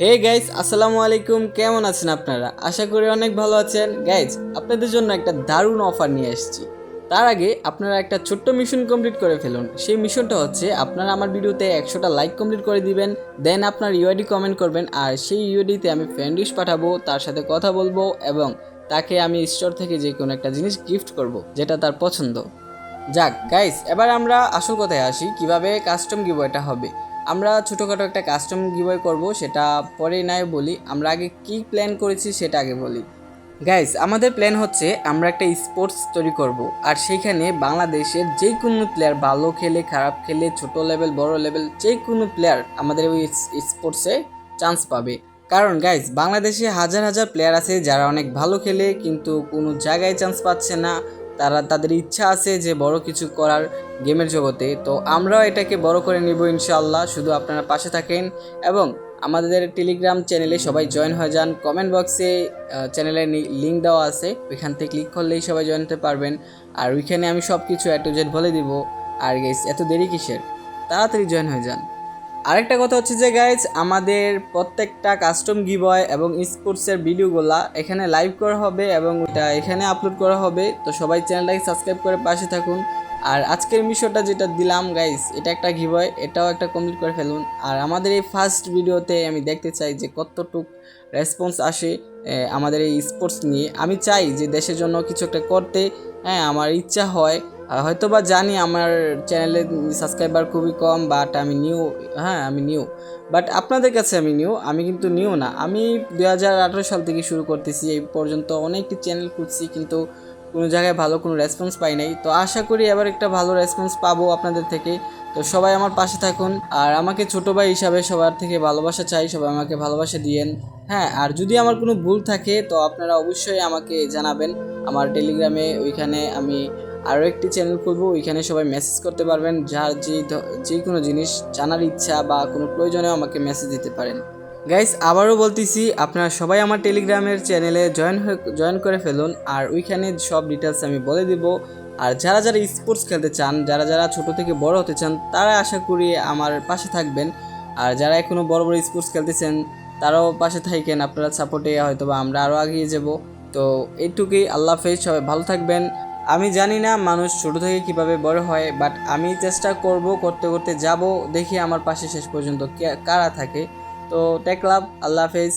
Hey guys আসসালামু আলাইকুম। কেমন আছেন আপনারা? আশা করি অনেক ভালো আছেন। গাইজ আপনাদের জন্য একটা দারুণ অফার নিয়ে এসেছি। তার আগে আপনারা একটা ছোট্ট মিশন কমপ্লিট করে ফেলুন। সেই মিশনটা হচ্ছে, আপনারা আমার ভিডিওতে একশোটা লাইক কমপ্লিট করে দিবেন দেন আপনার ইউআইডি কমেন্ট করবেন, আর সেই ইউআইডিতে আমি ফ্রেন্ড লিস্ট পাঠাবো, তার সাথে কথা বলব, এবং তাকে আমি স্টোর থেকে যে কোনো একটা জিনিস গিফট করব, যেটা তার পছন্দ। যাক গাইস এবার আমরা আসল কথায় আসি, কীভাবে কাস্টম গিভওয়েটা হবে। আমরা ছোটোখাটো একটা কাস্টম গিভওয়ে করব, সেটা পরে নাই বলি। আমরা আগে কি প্ল্যান করেছি সেটা আগে বলি। গাইস আমাদের প্ল্যান হচ্ছে আমরা একটা স্পোর্টস তৈরি করব, আর সেইখানে বাংলাদেশের যে কোনো প্লেয়ার ভালো খেলে, খারাপ খেলে, ছোট লেভেল বড় লেভেল যে কোনো প্লেয়ার আমাদের ওই স্পোর্টসে চান্স পাবে। কারণ গাইস বাংলাদেশে হাজার হাজার প্লেয়ার আছে যারা অনেক ভালো খেলে, কিন্তু কোনো জায়গায় চান্স পাচ্ছে না। তারা তাদের ইচ্ছা আছে যে বড় কিছু করার গেমের জগতে। তো আমরাও এটাকে বড় করে নিব ইনশাআল্লাহ। শুধু আপনারা পাশে থাকেন এবং আমাদের টেলিগ্রাম চ্যানেলে সবাই জয়েন হয়ে যান। কমেন্ট বক্সে চ্যানেলের লিঙ্ক দেওয়া আছে। ওইখান থেকে ক্লিক করলেই সবাই জয়েন হতে পারবেন। আর ওইখানে আমি সব কিছু এ টু জেড বলে দিব। আর গেস এত দেরি কিসের? তাড়াতাড়ি জয়েন হয়ে যান। আরেকটা কথা হচ্ছে যে গাইজ আমাদের প্রত্যেকটা কাস্টম গিবয় এবং স্পোর্টসের ভিডিওগুলা এখানে লাইভ করা হবে এবং ওটা এখানে আপলোড করা হবে। তো সবাই চ্যানেলটাকে সাবস্ক্রাইব করে পাশে থাকুন। আর আজকের মিশনটা যেটা দিলাম গাইজ এটা একটা গিবয় এটাও একটা কমপ্লিট করে ফেলুন। আর আমাদের এই ফার্স্ট ভিডিওতে আমি দেখতে চাই যে, কতটুক রেসপন্স আসে আমাদের এই স্পোর্টস নিয়ে। আমি চাই যে, দেশের জন্য কিছু একটা করতে হ্যাঁ আমার ইচ্ছা হয় হয়তো বা জানি আমার চ্যানেলে সাবস্ক্রাইবার খুবই কম বাট আমি নিউ হ্যাঁ আমি নিউ বাট আপনাদের কাছে আমি নিউ আমি কিন্তু নিউ না। আমি দু হাজার আঠারো সাল থেকে শুরু করতেছি, এই পর্যন্ত অনেকটি চ্যানেল খুঁজছি, কিন্তু কোনো জায়গায় ভালো কোনো রেসপন্স পাই নাই। তো আশা করি এবার একটা ভালো রেসপন্স পাবো আপনাদের থেকে। তো সবাই আমার পাশে থাকুন, আর আমাকে ছোটো ভাই হিসাবে সবার থেকে ভালোবাসা চাই, সবাই আমাকে ভালোবাসা দিয়েন। হ্যাঁ আর যদি আমার কোনো ভুল থাকে, তো আপনারা অবশ্যই আমাকে জানাবেন। আমার টেলিগ্রামে ওইখানে আমি আরও একটি চ্যানেল খুলব, ওইখানে সবাই মেসেজ করতে পারবেন, যার যে যে কোনো জিনিস জানার ইচ্ছা বা কোনো প্রয়োজনেও আমাকে মেসেজ দিতে পারেন। গাইস আবারও বলতেছি, আপনারা সবাই আমার টেলিগ্রামের চ্যানেলে জয়েন হয়ে জয়েন করে ফেলুন, আর ওইখানে সব ডিটেলস আমি বলে দিব। আর যারা যারা স্পোর্টস খেলতে চান, যারা যারা ছোট থেকে বড় হতে চান, তারা আশা করি আমার পাশে থাকবেন। আর যারা এখনও বড় বড় স্পোর্টস খেলতেছেন, তারাও পাশে থাকেন, আপনারা সাপোর্টে হয়তো বা আমরা আরও এগিয়ে যাব। তো এইটুকুই, আল্লাহ হাফেজ, সবাই ভালো থাকবেন। আমি জানি না মানুষ ছোট থেকে কীভাবে বড় হয় বাট আমি চেষ্টা করব, করতে করতে যাব, দেখি আমার পাশে শেষ পর্যন্ত কারা থাকে। তো টেক লাভ আল্লাহ হাফেজ।